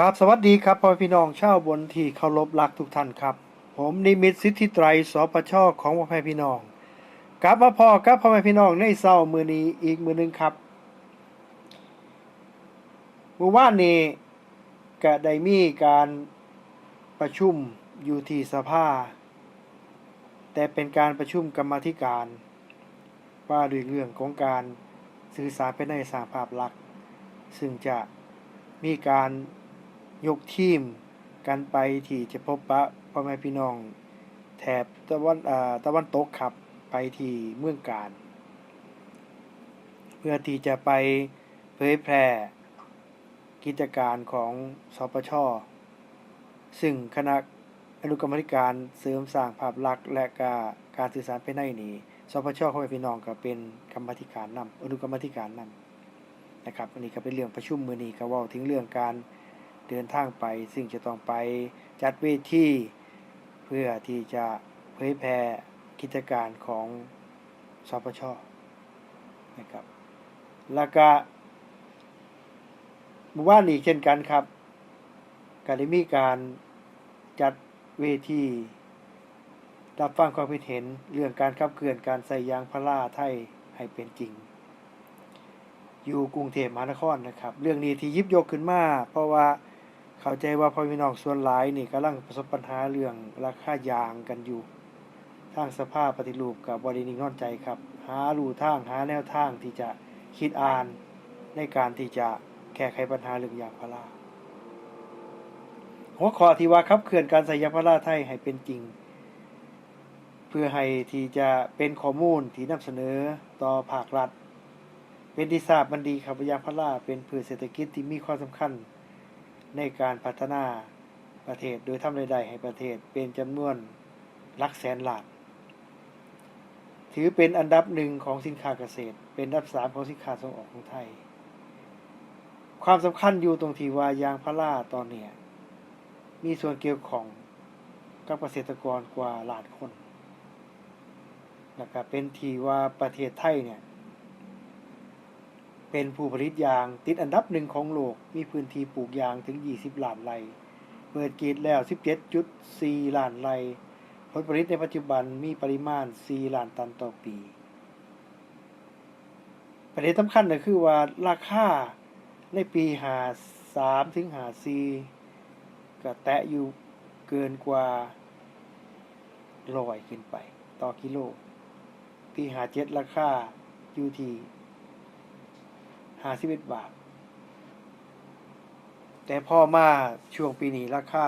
ครับสวัสดีครับพ่อพี่น้องชาวบนที่เคารพรักทุกท่านครับ ผมนิมิตสิทธิไตรสปชของพ่อแม่พี่น้องกลับมาพ่อกับพ่อแม่พี่น้องในเศร้ามือนี้อีกมือหนึงครับเมื่อวานนี้ก็ได้มีการประชุมอยู่ที่สภา แต่เป็นการประชุมกรรมธิการ ว่าด้วยเรื่องของการสื่อสารภายในสาภาพลักษณ์ซึ่งจะมีการ ยกทีมกันไปที่จะพบปะพ่อแม่พี่น้อง แถบตะวันอ่าตะวันตกครับไปที่เมืองการ เพื่อที่จะไปเผยแพร่กิจการของสปช ซึ่งคณะอนุกรรมธิการเสริมสร้างภาพลักษณ์และการการสื่อสารภายในนี้สปชพ่อแม่พี่น้องก็เป็นกรรมธิการนำอนุกรรมธิการนำนะครับ อันนี้ก็เป็นเรื่องประชุมมือนี้ก็ว่าถึงเรื่องการ เดินทางไป ซึ่งจะต้องไปจัดเวทีเพื่อที่จะเผยแพร่กิจการของสปชนะครับแล้วก็หมู่บ้านอีกเช่นกันครับก็ได้มีการจัดเวทีรับฟังความคิดเห็นเรื่องการขับเคลื่อนการใส่ยางพาราไทยให้เป็นจริง อยู่กรุงเทพมหานครนะครับ เรื่องนี้ที่ยิบยกขึ้นมา เพราะว่า เข้าใจว่าพ่อพี่น้องส่วนหลายนี่กำลังประสบปัญหาเรื่องราคายางกันอยู่ ทางสภาพปฏิรูปกับบริณิงนอนใจครับ หารูทางหาแนวทางที่จะคิดอ่านในการที่จะแก้ไขปัญหาเรื่องยางพาราหัวข้อที่ว่าขับเคลื่อนการใส่ยางพาราไทยให้เป็นจริง เพื่อให้ที่จะเป็นข้อมูลที่นำเสนอต่อภาครัฐ เป็นที่ทราบมันดีครับยางพาราเป็นพืชเศรษฐกิจที่มีความสำคัญ ในการพัฒนาประเทศโดยทำรายได้ให้ประเทศเป็นจำนวนลักแสนล้าน ถือเป็นอันดับหนึ่งของสินค้าเกษตร เป็นอันดับสามของสินค้าส่งออกของไทย ความสำคัญอยู่ตรงที่ว่ายางพาราตอนเนี้ยมีส่วนเกี่ยวของกับเกษตรกรกว่าล้านคนแล้วก็เป็นทีว่าประเทศไทยเนี่ย เป็นผู้ผลิตยางติดอันดับหนึ่งของโลก มีพื้นที่ปลูกยางถึง 20 ล้านไร่ เปิดกีดแล้ว 17.4 ล้านไร่ ผลผลิตในปัจจุบันมีปริมาณ 4 ล้านตันต่อปี ประเด็นสำคัญก็คือว่าราคาในปี53ถึง54ก็แตะอยู่เกินกว่าร้อยขึ้นไป ต่อกิโล ปี57ราคาอยู่ที่ ห้าสิบเอ็ดบาท แต่พอมาช่วงปีนี้ราคา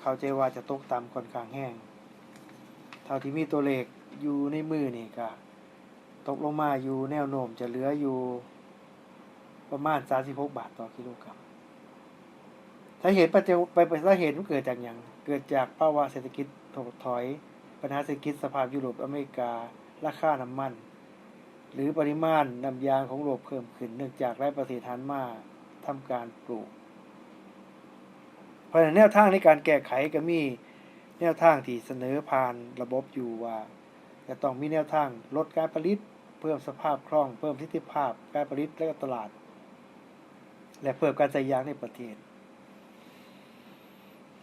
เข้าใจว่าจะตกต่ำค่อนข้างแห้ง เท่าที่มีตัวเลขอยู่ในมือนี่ก็ตกลงมาอยู่แนวโน้มจะเหลืออยู่ประมาณ 36 บาทต่อกิโลกรัมสาเหตุปัจจัยไปไปสาเหตุมันเกิดจากอย่าง เกิดจากภาวะเศรษฐกิจถดถอย ปัญหาเศรษฐกิจสภาพยุโรปอเมริการาคาน้ำมัน หรือปริมาณน้ำยางของโลกเพิ่มขึ้น เนื่องจากไร้ประสิทธิฐานมาทำการปลูกเพราะฉะนั้นแนวทางในการแก้ไขก็มีแนวทางที่เสนอผ่านระบบอยู่ว่า จะต้องมีแนวทางลดการผลิต เพิ่มสภาพคล่อง เพิ่มประสิทธิภาพการผลิตและก็ตลาด และเพิ่มการใส่ยางในประเทศ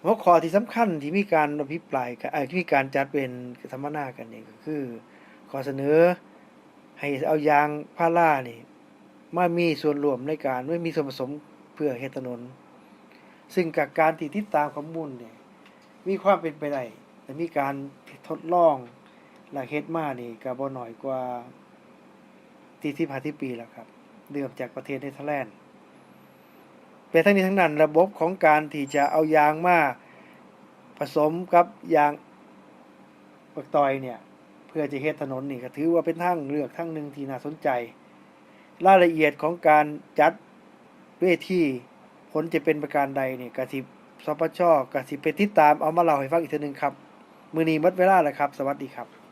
หัวข้อที่สำคัญที่มีการอภิปรายที่มีการจัดเป็นสัมมนากันนี่ก็คือขอเสนอ ให้เอายางพารานี่มามีส่วนรวมในการไม่มีส่วนผสมเพื่อเฮ็ดถนน ซึ่งกับการที่ติดตามข้อมูลเนี่ยมีความเป็นไปได้แต่มีการทดลองและเฮ็ดมานี่ก็บ่น้อยกว่าที่ที่ผ่านที่ปีแล้วครับเริ่มจากประเทศเนเธอร์แลนด์แต่ทั้งนี้ทั้งนั้นระบบของการที่จะเอายางมาผสมกับยางปักตอยเนี่ย พื่อจะเฮ็ดถนนนี่ก็ถือว่าเป็นทางเลือกทางหนึ่งที่น่าสนใจ รายละเอียดของการจัดเวทีผลจะเป็นประการใดนี่กสิสปชกสิไปติดตามเอามาเล่าให้ฟังอีกทีหนึ่งครับ มือนี้หมดเวลาแล้วครับ สวัสดีครับ